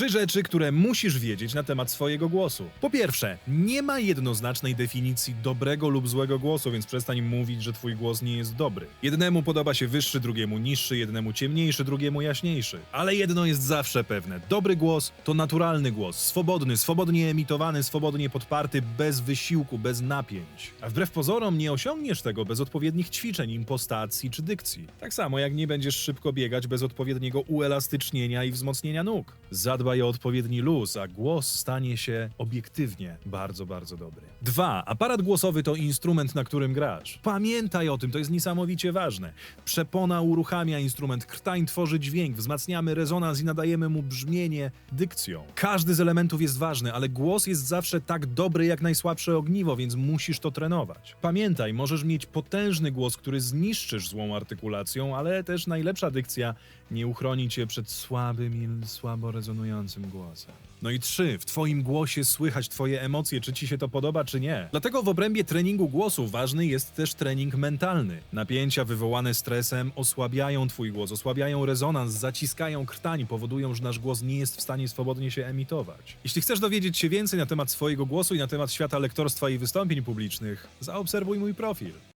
Trzy rzeczy, które musisz wiedzieć na temat swojego głosu. Po pierwsze, nie ma jednoznacznej definicji dobrego lub złego głosu, więc przestań mówić, że twój głos nie jest dobry. Jednemu podoba się wyższy, drugiemu niższy, jednemu ciemniejszy, drugiemu jaśniejszy. Ale jedno jest zawsze pewne. Dobry głos to naturalny głos, swobodny, swobodnie emitowany, swobodnie podparty, bez wysiłku, bez napięć. A wbrew pozorom nie osiągniesz tego bez odpowiednich ćwiczeń, impostacji czy dykcji. Tak samo jak nie będziesz szybko biegać bez odpowiedniego uelastycznienia i wzmocnienia nóg. Zadbaj o odpowiedni luz, a głos stanie się obiektywnie bardzo, bardzo dobry. Dwa. Aparat głosowy to instrument, na którym grasz. Pamiętaj o tym, to jest niesamowicie ważne. Przepona uruchamia instrument, krtań tworzy dźwięk, wzmacniamy rezonans i nadajemy mu brzmienie dykcją. Każdy z elementów jest ważny, ale głos jest zawsze tak dobry jak najsłabsze ogniwo, więc musisz to trenować. Pamiętaj, możesz mieć potężny głos, który zniszczysz złą artykulacją, ale też najlepsza dykcja nie uchroni cię przed słabym i słabo rezonującym głosem. No i trzy, w twoim głosie słychać twoje emocje, czy ci się to podoba, czy nie. Dlatego w obrębie treningu głosu ważny jest też trening mentalny. Napięcia wywołane stresem osłabiają twój głos, osłabiają rezonans, zaciskają krtań, powodują, że nasz głos nie jest w stanie swobodnie się emitować. Jeśli chcesz dowiedzieć się więcej na temat swojego głosu i na temat świata lektorstwa i wystąpień publicznych, zaobserwuj mój profil.